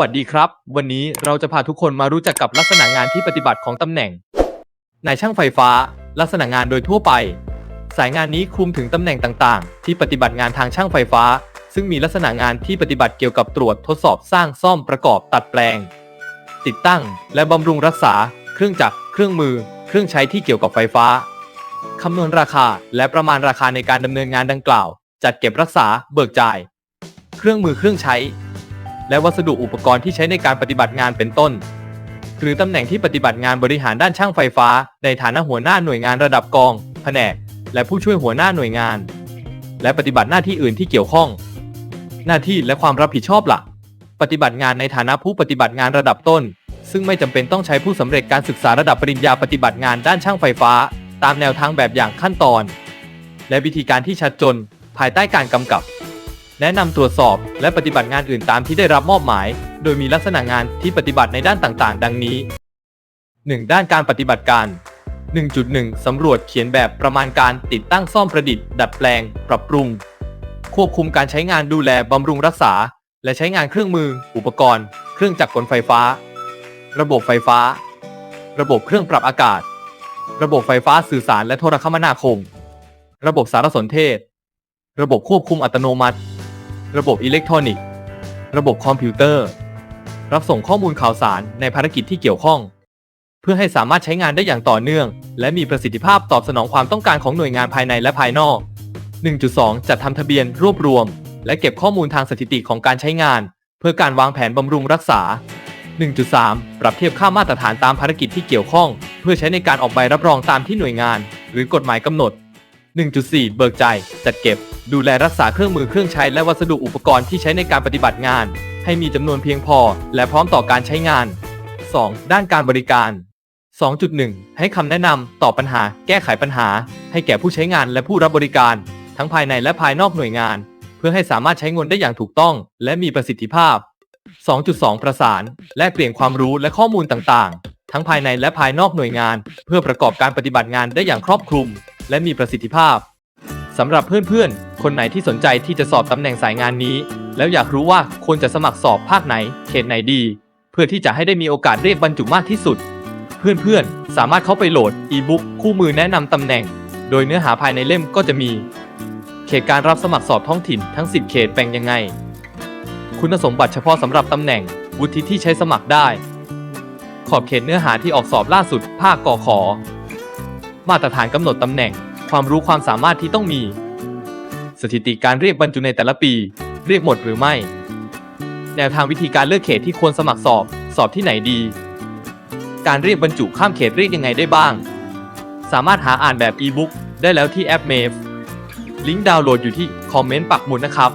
วัสดีครับ วันนี้เราจะพาทุกคนมารู้จักกับลักษณะงานที่ปฏิบัติของตำแหน่งนายช่างไฟฟ้า ลักษณะงานโดยทั่วไป สายงานนี้คลุมถึงตำแหน่งต่างๆ ที่ปฏิบัติงานทางช่างไฟฟ้า ซึ่งมีลักษณะงานที่ปฏิบัติเกี่ยวกับตรวจทดสอบสร้างซ่อมประกอบตัดแปลง ติดตั้ง และบำรุงรักษา เครื่องจักรเครื่องมือ เครื่องใช้ที่เกี่ยวกับไฟฟ้าคำนวณราคา และประมาณราคาในการดำเนินงานดังกล่าว จัดเก็บรักษา เบิกจ่าย เครื่องมือเครื่องใช้ และวัสดุอุปกรณ์ที่ใช้ในการปฏิบัติงานเป็นต้น หรือตำแหน่งที่ปฏิบัติงานบริหารด้านช่างไฟฟ้า ในฐานะหัวหน้าหน่วยงานระดับกอง แผนก และผู้ช่วยหัวหน้าหน่วยงาน และปฏิบัติหน้าที่อื่นที่เกี่ยวข้อง หน้าที่และความรับผิดชอบหลัก ปฏิบัติงานในฐานะผู้ปฏิบัติงานระดับต้น ซึ่งไม่จำเป็นต้องใช้ผู้สำเร็จการศึกษาระดับปริญญาปฏิบัติงานด้านช่างไฟฟ้า ตามแนวทางแบบอย่างขั้นตอน และวิธีการที่ชัดจนภายใต้การกำกับ แนะนำตรวจสอบและปฏิบัติงานอื่นตามที่ได้รับมอบหมาย โดยมีลักษณะงานที่ปฏิบัติในด้านต่างๆ ดังนี้ 1. ด้านการปฏิบัติการ 1.1 สำรวจเขียนแบบประมาณการติดตั้งซ่อมประดิษฐ์ ดัดแปลง ปรับปรุง ควบคุมการใช้งานดูแลบำรุงรักษา และใช้งานเครื่องมือ อุปกรณ์ เครื่องจักรกลไฟฟ้า ระบบไฟฟ้า ระบบเครื่องปรับอากาศ ระบบไฟฟ้าสื่อสารและโทรคมนาคม ระบบสารสนเทศ ระบบควบคุมอัตโนมัติ ระบบอิเล็กทรอนิกส์ ระบบคอมพิวเตอร์ รับส่งข้อมูลข่าวสารในภารกิจที่เกี่ยวข้อง เพื่อให้สามารถใช้งานได้อย่างต่อเนื่อง และมีประสิทธิภาพตอบสนองความต้องการของหน่วยงานภายในและภายนอก 1.2 จัดทำทะเบียนรวบรวม และเก็บข้อมูลทางสถิติของการใช้งาน เพื่อการวางแผนบำรุงรักษา 1.3 ปรับเทียบค่ามาตรฐานตามภารกิจที่เกี่ยวข้อง เพื่อใช้ในการออกใบรับรองตามที่หน่วยงาน หรือกฎหมายกำหนด 1.4 เบิกจ่ายจัดเก็บ ดูแลรักษาเครื่องมือเครื่องใช้และวัสดุอุปกรณ์ที่ใช้ในการปฏิบัติงาน ให้มีจำนวนเพียงพอ และพร้อมต่อการใช้งาน 2. ด้านการบริการ 2.1 ให้คำแนะนำตอบปัญหา แก้ไขปัญหา ให้แก่ผู้ใช้งานและผู้รับบริการ ทั้งภายในและภายนอกหน่วยงาน เพื่อให้สามารถใช้เงินได้อย่างถูกต้อง และมีประสิทธิภาพ 2.2 ประสาน แลกเปลี่ยนความรู้และข้อมูลต่างๆ ทั้งภายในและภายนอกหน่วยงาน เพื่อประกอบการปฏิบัติงานได้อย่างครอบคลุม และมีประสิทธิภาพสำหรับเพื่อนๆ คนไหนที่สนใจที่จะสอบตำแหน่งสายงานนี้ แล้วอยากรู้ว่าควรจะสมัครสอบภาคไหน เขตไหนดี เพื่อที่จะให้ได้มีโอกาสเรียกบรรจุมากที่สุด เพื่อนๆ สามารถเข้าไปโหลดอีบุ๊กคู่มือแนะนำตำแหน่ง โดยเนื้อหาภายในเล่มก็จะมี เขตการรับสมัครสอบท้องถิ่นทั้ง 10 เขตแบ่งยังไง คุณสมบัติเฉพาะสำหรับตำแหน่ง วุฒิที่ใช้สมัครได้ ขอบเขตเนื้อหาที่ออกสอบล่าสุด ภาคกอขอ มาตรฐานกำหนดตำแหน่ง ความรู้ความสามารถที่ต้องมี สถิติการเรียกบรรจุในแต่ละปี เรียกหมดหรือไม่ แนวทางวิธีการเลือกเขตที่ควรสมัครสอบ สอบที่ไหนดี การเรียกบรรจุข้ามเขตเรียกยังไงได้บ้าง สามารถหาอ่านแบบอีบุ๊กได้แล้วที่แอป m a v e ลิงก์ดาวน์โหลดอยู่ที่คอมเมนต์ปักหมุดนะครับ